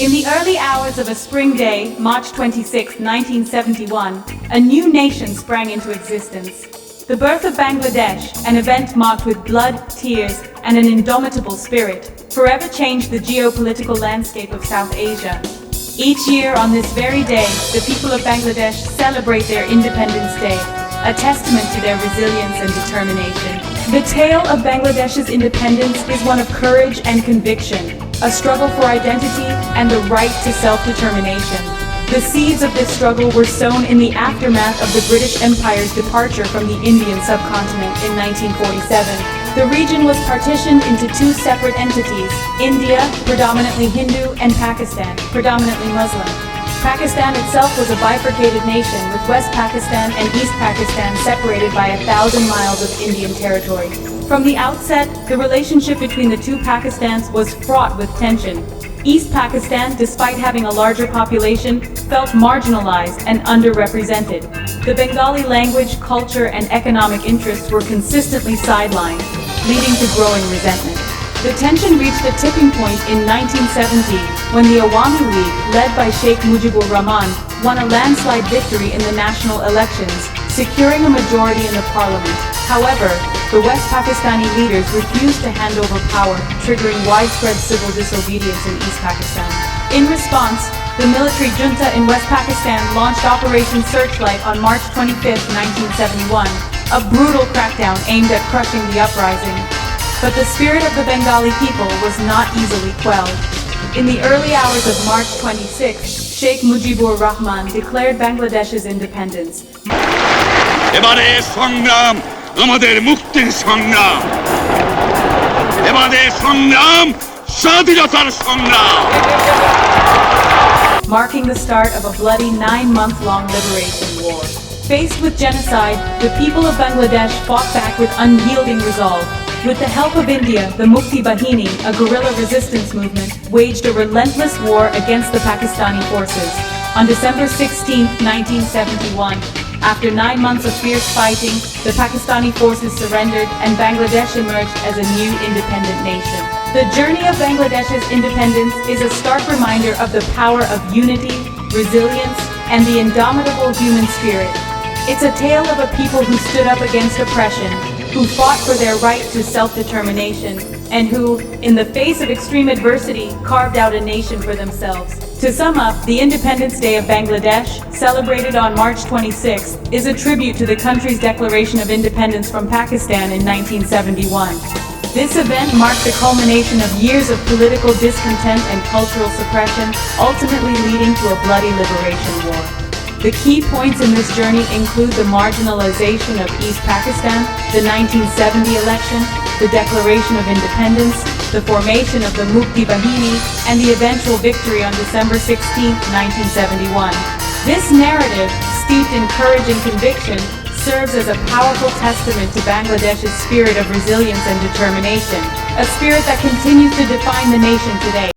In the early hours of a spring day, March 26, 1971, a new nation sprang into existence. The birth of Bangladesh, an event marked with blood, tears, and an indomitable spirit, forever changed the geopolitical landscape of South Asia. Each year on this very day, the people of Bangladesh celebrate their Independence Day, a testament to their resilience and determination. The tale of Bangladesh's independence is one of courage and conviction, a struggle for identity and the right to self-determination. The seeds of this struggle were sown in the aftermath of the British Empire's departure from the Indian subcontinent in 1947. The region was partitioned into two separate entities, India, predominantly Hindu, and Pakistan, predominantly Muslim. Pakistan itself was a bifurcated nation, with West Pakistan and East Pakistan separated by a thousand miles of Indian territory. From the outset, the relationship between the two Pakistans was fraught with tension. East Pakistan, despite having a larger population, felt marginalized and underrepresented. The Bengali language, culture, and economic interests were consistently sidelined, leading to growing resentment. The tension reached a tipping point in 1970 when the Awami League, led by Sheikh Mujibur Rahman, won a landslide victory in the national elections, securing a majority in the parliament. However, the West Pakistani leaders refused to hand over power, triggering widespread civil disobedience in East Pakistan. In response, the military junta in West Pakistan launched Operation Searchlight on March 25, 1971, a brutal crackdown aimed at crushing the uprising. But the spirit of the Bengali people was not easily quelled. In the early hours of March 26, Sheikh Mujibur Rahman declared Bangladesh's independence. এবারে সংগ্রাম আমাদের মুক্তির সংগ্রাম এবারে সংগ্রাম স্বাধীনতার সংগ্রাম marking the start of a bloody nine-month-long liberation war. Faced with genocide, the people of Bangladesh fought back with unyielding resolve. with the help of India, the Mukti Bahini, a guerrilla resistance movement, waged a relentless war against the Pakistani forces. On December 16, 1971, after nine months of fierce fighting, the Pakistani forces surrendered and Bangladesh emerged as a new independent nation. The journey of Bangladesh's independence is a stark reminder of the power of unity, resilience, and the indomitable human spirit. It's a tale of a people who stood up against oppression, who fought for their right to self-determination, and who, in the face of extreme adversity, carved out a nation for themselves. To sum up, the Independence Day of Bangladesh, celebrated on March 26, is a tribute to the country's declaration of independence from Pakistan in 1971. This event marked the culmination of years of political discontent and cultural suppression, ultimately leading to a bloody liberation war. The key points in this journey include the marginalization of East Pakistan, the 1970 election, the Declaration of Independence, the formation of the Mukti Bahini, and the eventual victory on December 16, 1971. This narrative, steeped in courage and conviction, serves as a powerful testament to Bangladesh's spirit of resilience and determination, a spirit that continues to define the nation today.